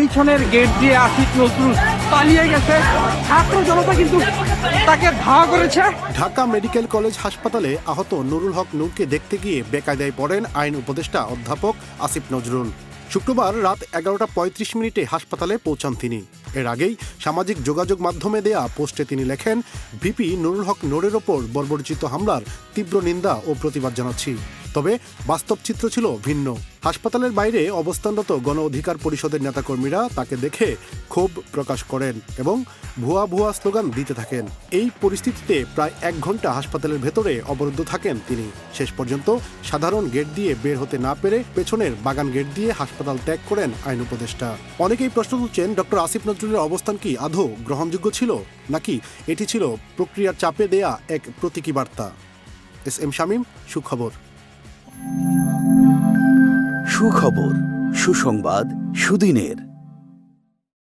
পিছনের গেট দিয়ে আসিফ নজরুল পালিয়ে গেছে। ছাত্র জনতা কিন্তু তাকে ধাওয়া করেছে। ঢাকা মেডিকেল কলেজ হাসপাতালে আহত নুরুল হক নূরকে দেখতে গিয়ে বেকায়দায় পড়েন আইন উপদেষ্টা অধ্যাপক আসিফ নজরুল। শুক্রবার রাত এগারোটা পঁয়ত্রিশ মিনিটে হাসপাতালে পৌঁছান তিনি। এর আগেই সামাজিক যোগাযোগ মাধ্যমে দেয়া পোস্টে তিনি লেখেন, ভিপি নুরুল হক নোরের ওপর বর্বরচিত হামলার তীব্র নিন্দা ও প্রতিবাদ জানাচ্ছি। তবে বাস্তব চিত্র ছিল ভিন্ন। হাসপাতালের বাইরে অবস্থানরত গণ অধিকার পরিষদের নেতাকর্মীরা তাকে দেখে ক্ষোভ প্রকাশ করেন এবং ভুয়া ভুয়া স্লোগান দিতে থাকেন। এই পরিস্থিতিতে প্রায় এক ঘণ্টা হাসপাতালের ভেতরে অবরুদ্ধ থাকেন তিনি। শেষ পর্যন্ত সাধারণ গেট দিয়ে বের হতে না পেরে পেছনের বাগান গেট দিয়ে হাসপাতাল ত্যাগ করেন আইন উপদেষ্টা। অনেকেই প্রশ্ন তুলছেন, ডক্টর আসিফ নজরুলের অবস্থান কি আদৌ গ্রহণযোগ্য ছিল, নাকি এটি ছিল প্রক্রিয়ার চাপে দেয়া এক প্রতীকী বার্তা? এস এম শামীম, সুখবর। সুখবর সুসংবাদ সুদিনের।